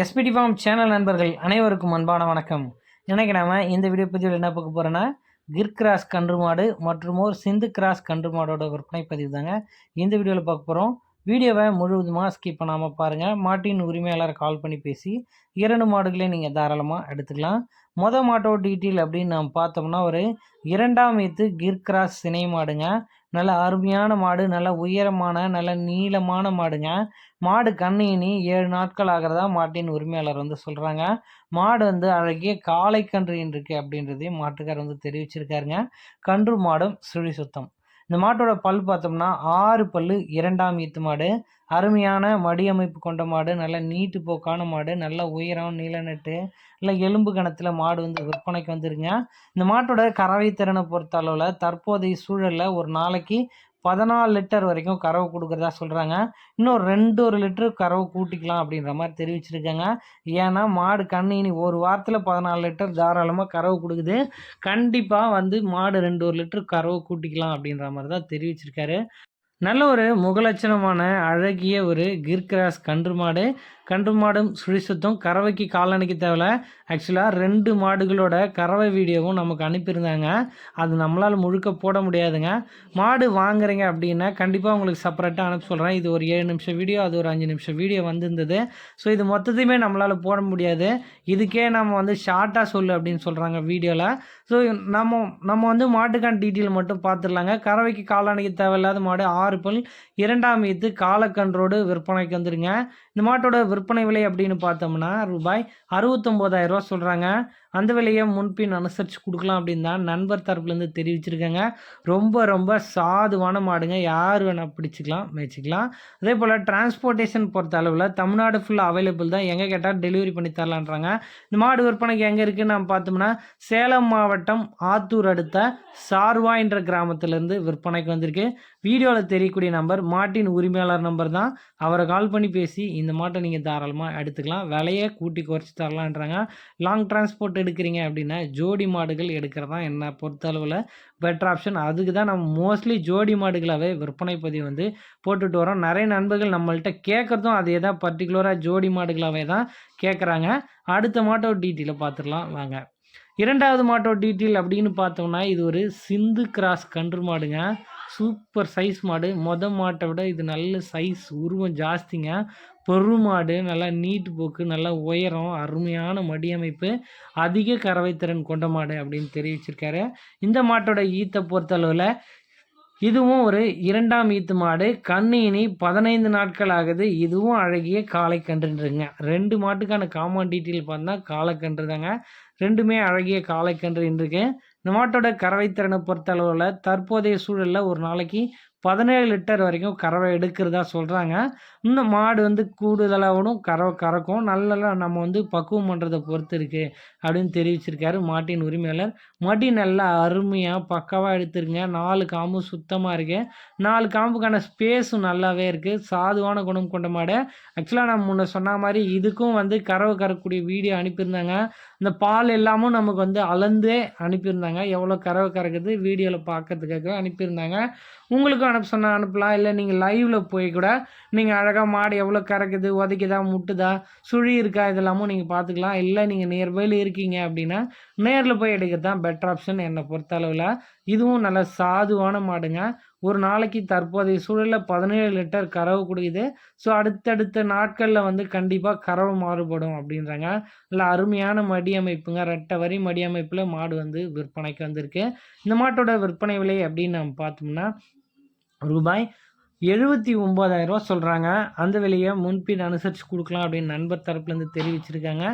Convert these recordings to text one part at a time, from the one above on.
SPD form channel நண்பர்கள் அனைவருக்கும் அன்பான வணக்கம். இன்றைக்கி நாம் இந்த வீடியோ பதிவில் என்ன பார்க்க போகிறோன்னா கிர் கிராஸ் கன்று மாடு மற்றும் ஒரு சிந்து கிராஸ் கன்று மாடோட விற்பனை பதிவு தாங்க. இந்த வீடியோவில் பார்க்க போகிறோம் வீடியோவை முழுவதுமாக ஸ்கிப் பண்ணாமல் பாருங்கள் மாட்டின் உரிமையாளர் கால் பண்ணி பேசி இரண்டு மாடுகளையும் நீங்கள் தாராளமாக எடுத்துக்கலாம். மொதல் மாட்டோ டீட்டெயில் அப்படின்னு நம்ம பார்த்தோம்னா ஒரு இரண்டாம் ஈத்து கிர் கிராஸ் சினை மாடுங்க. நல்ல அருமையான மாடு நல்ல உயரமான நல்ல நீளமான மாடுங்க. மாடு கண்ணினி ஏழு நாட்கள் ஆகிறதா மாட்டின் உரிமையாளர் வந்து சொல்கிறாங்க மாடு வந்து அழகிய காளை கன்று இருக்கு அப்படின்றதையும் மாட்டுக்கார் வந்து தெரிவிச்சிருக்காருங்க. கன்று மாடும் சுழி சுத்தம் இந்த மாட்டோட பல் பார்த்தோம்னா ஆறு பல் இரண்டாம் ஈத்து மாடு. அருமையான மடியமைப்பு கொண்ட மாடு. நல்ல நீட்டு போக்கான மாடு. நல்ல உயரம் நீளநட்டு நல்ல எலும்பு கணத்தில் மாடு வந்து விற்பனைக்கு வந்துருங்க இந்த மாட்டோட கறவை திறனை பொறுத்த அளவில் தற்போதைய சூழலில் ஒரு நாளைக்கு பதினாலு லிட்டர் வரைக்கும் கறவை கொடுக்குறதா சொல்கிறாங்க இன்னும் ரெண்டு ஒரு லிட்டரு கறவை கூட்டிக்கலாம் அப்படின்ற மாதிரி தெரிவிச்சிருக்காங்க. ஏன்னா மாடு கண்ணினி ஒரு வாரத்தில் பதினாலு லிட்டர் தாராளமாக கறவை கொடுக்குது. கண்டிப்பாக வந்து மாடு ரெண்டு ஒரு லிட்டரு கறவை கூட்டிக்கலாம் அப்படின்ற மாதிரி தான் தெரிவிச்சிருக்காரு. நல்ல ஒரு முகலட்சணமான அழகிய ஒரு கிர்கிராஸ் கன்று மாடு. கன்று மாடும் சுழிசுத்தும் கறவைக்கு காலணிக்கு தேவையில்ல. ஆக்சுவலாக ரெண்டு மாடுகளோட கறவை வீடியோவும் நமக்கு அனுப்பியிருந்தாங்க. அது நம்மளால் முழுக்க போட முடியாதுங்க. மாடு வாங்குறீங்க அப்படின்னா கண்டிப்பாக உங்களுக்கு செப்பரேட்டாக அனுப்ப சொல்கிறேன் இது ஒரு ஏழு நிமிஷம் வீடியோ அது ஒரு அஞ்சு நிமிஷம் வீடியோ வந்திருந்தது. ஸோ இது மொத்தத்தையுமே நம்மளால் போட முடியாது. இதுக்கே நம்ம வந்து ஷார்ட்டாக சொல்லு அப்படின்னு சொல்கிறாங்க வீடியோவில் ஸோ நம்ம நம்ம வந்து மாட்டுக்கான டீட்டெயில் மட்டும் பார்த்துடலாங்க. கறவைக்கு காலணிக்கு தேவையில்லாத மாடு ஆறு பல் இரண்டாம் ஈத்து காலக்கன்றோடு விற்பனைக்கு வந்துருங்க. இந்த மாட்டோட விற்பனை விலை அப்படின்னு பார்த்தோம்னா ரூபாய் அறுபத்தொம்போதாயிரரூவா சொல்கிறாங்க அந்த விலையை முன்பின் அனுசரித்து கொடுக்கலாம் அப்படின்னு தான் நண்பர் தரப்புலேருந்து தெரிவிச்சிருக்காங்க. ரொம்ப ரொம்ப சாதுவான மாடுங்க. யார் வேணால் பிடிச்சிக்கலாம் மேய்ச்சிக்கலாம். அதே போல் டிரான்ஸ்போர்ட்டேஷன் பொறுத்த அளவில் தமிழ்நாடு ஃபுல்லாக அவைலபிள் தான். எங்கே கேட்டால் டெலிவரி பண்ணி தரலான்றாங்க. இந்த மாடு விற்பனைக்கு எங்கே இருக்குதுன்னு நம்ம பார்த்தோம்னா சேலம் மாவட்டம் ஆத்தூர் அடுத்த சார்வா என்ற கிராமத்திலேருந்து விற்பனைக்கு வந்திருக்கு. வீடியோவில் தெரியக்கூடிய நம்பர் மாட்டின் உரிமையாளர் நம்பர் தான். அவரை கால் பண்ணி பேசி இந்த மாட்டை நீங்கள் தாராளமாக எடுத்துக்கலாம். விலையை கூட்டி குறைச்சி தரலான்றாங்க. லாங் டிரான்ஸ்போர்ட் எடுக்கிறீங்க அப்படின்னா ஜோடி மாடுகள் எடுக்கிறதா என்ன பொறுத்தளவில் பெட்டர் ஆப்ஷன் அதுக்கு தான் நம்ம மோஸ்ட்லி ஜோடி மாடுகளாகவே விற்பனை பதிவு வந்து போட்டுட்டு வரோம். நிறைய நண்பர்கள் நம்மள்கிட்ட கேட்குறதும் அதே தான். பர்டிகுலராக ஜோடி மாடுகளாகவே தான் கேட்குறாங்க. அடுத்த மாட்டோ டீட்டெயிலை பார்த்துடலாம் வாங்க. இரண்டாவது மாட்டோ டீட்டெயில் அப்படின்னு பார்த்தோம்னா இது ஒரு சிந்து கிராஸ் கன்று மாடுங்க. சூப்பர் சைஸ் மாடு. மொத மாட்டை விட இது நல்ல சைஸ். உருவம் ஜாஸ்திங்க. பெருமாடு நல்லா நீட்டு போக்கு நல்லா உயரம் அருமையான மடியமைப்பு அதிக கறவைத்திறன் கொண்ட மாடு அப்படின்னு தெரிவிச்சிருக்காரு. இந்த மாட்டோட ஈத்தை பொறுத்தளவில் இதுவும் ஒரு இரண்டாம் ஈத்து மாடு. கண்ணினி பதினைந்து நாட்கள் ஆகுது. இதுவும் அழகிய காளை கன்றுன்றங்க. ரெண்டு மாட்டுக்கான காமன் டீட்டெயில் பார்த்தா காளை கன்று தாங்க. ரெண்டுமே அழகிய காளை கன்று இருக்கு இந்த மாட்டோட கறவை திறனை பொறுத்த அளவில் தற்போதைய சூழலில் ஒரு நாளைக்கு பதினேழு லிட்டர் வரைக்கும் கறவை எடுக்கிறதா சொல்கிறாங்க இந்த மாடு வந்து கூடுதலாகவும் கறவை கறக்கும். நல்லா நம்ம வந்து பக்குவம் பண்ணுறதை பொறுத்து இருக்குது அப்படின்னு தெரிவிச்சிருக்காரு மாட்டின் உரிமையாளர். மடி நல்லா அருமையாக பக்காவாக எடுத்துருங்க. நாலு காம்பு சுத்தமாக இருக்குது நாலு காம்புக்கான ஸ்பேஸும் நல்லாவே இருக்குது சாதுவான குணம் கொண்ட மாடு. ஆக்சுவலாக நம்ம முன்ன சொன்ன மாதிரி இதுக்கும் வந்து கறவை கறக்கூடிய வீடியோ அனுப்பியிருந்தாங்க. இந்த பால் எல்லாமும் நமக்கு வந்து அளந்தே அனுப்பியிருந்தாங்க. எவ்வளோ கறவை கறக்குது வீடியோவில் பார்க்கறதுக்காக அனுப்பியிருந்தாங்க. உங்களுக்கும் அனுப்ப சொன்னால் அனுப்பலாம். இல்லை நீங்கள் லைவில் போய் கூட நீங்கள் அழகாக மாடு எவ்வளோ கறக்குது உதைக்குதா முட்டுதா சுழி இருக்கா இதெல்லாமும் நீங்கள் பார்த்துக்கலாம் இல்லை நீங்கள் நியர்பையில் இருக்கீங்க அப்படின்னா நேரில் போய் எடுக்கிறது தான் பெட்டர் ஆப்ஷன் என்னை பொறுத்தளவில். இதுவும் நல்ல சாதுவான மாடுங்க. ஒரு நாளைக்கு தற்போதைய சூழலில் பதினேழு லிட்டர் கறவு குடிக்குது. ஸோ அடுத்தடுத்த நாட்களில் வந்து கண்டிப்பாக கறவு மாறுபடும் அப்படின்றாங்க. நல்ல அருமையான மடி அமைப்புங்க ரெட்டை வரி மடி அமைப்பில் மாடு வந்து விற்பனைக்கு வந்திருக்கு. இந்த மாட்டோட விற்பனை விலை அப்படின்னு நம்ம பார்த்தோம்னா ரூபாய் எழுபத்தி ஒம்பதாயிரரூவா சொல்கிறாங்க அந்த விலையை முன்பின் அனுசரித்து கொடுக்கலாம் அப்படின்னு நண்பர் தரப்புலேருந்து தெரிவிச்சிருக்காங்க.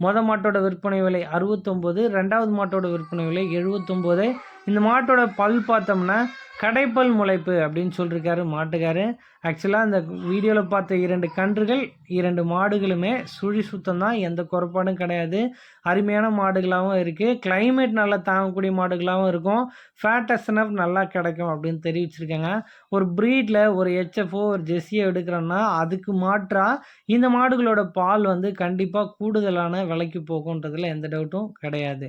மொதல் மாட்டோட விற்பனை விலை அறுபத்தொம்போது ரெண்டாவது மாட்டோட விற்பனை விலை எழுபத்தொம்போது இந்த மாட்டோட பல் பார்த்தோம்னா கடைப்பல் முளைப்பு அப்படின்னு சொல்லியிருக்காரு மாட்டுக்காரு. ஆக்சுவலாக அந்த வீடியோவில் பார்த்த இரண்டு கன்றுகள் இரண்டு மாடுகளுமே சுழி சுத்தம் தான். எந்த குறைபாடும் கிடையாது. அருமையான மாடுகளாகவும் இருக்குது கிளைமேட் நல்லா தாங்கக்கூடிய மாடுகளாகவும் இருக்கும். ஃபேட் எஸ்என்எஃப் நல்லா கிடைக்கும் அப்படின்னு தெரிவிச்சிருக்காங்க. ஒரு ப்ரீடில் ஒரு ஹெச்எஃப்ஓ ஒரு ஜெஸ்ஸியை எடுக்கிறோன்னா அதுக்கு மாற்றாக இந்த மாடுகளோட பால் வந்து கண்டிப்பாக கூடுதலான விலைக்கு போகுன்றதில் எந்த டவுட்டும் கிடையாது.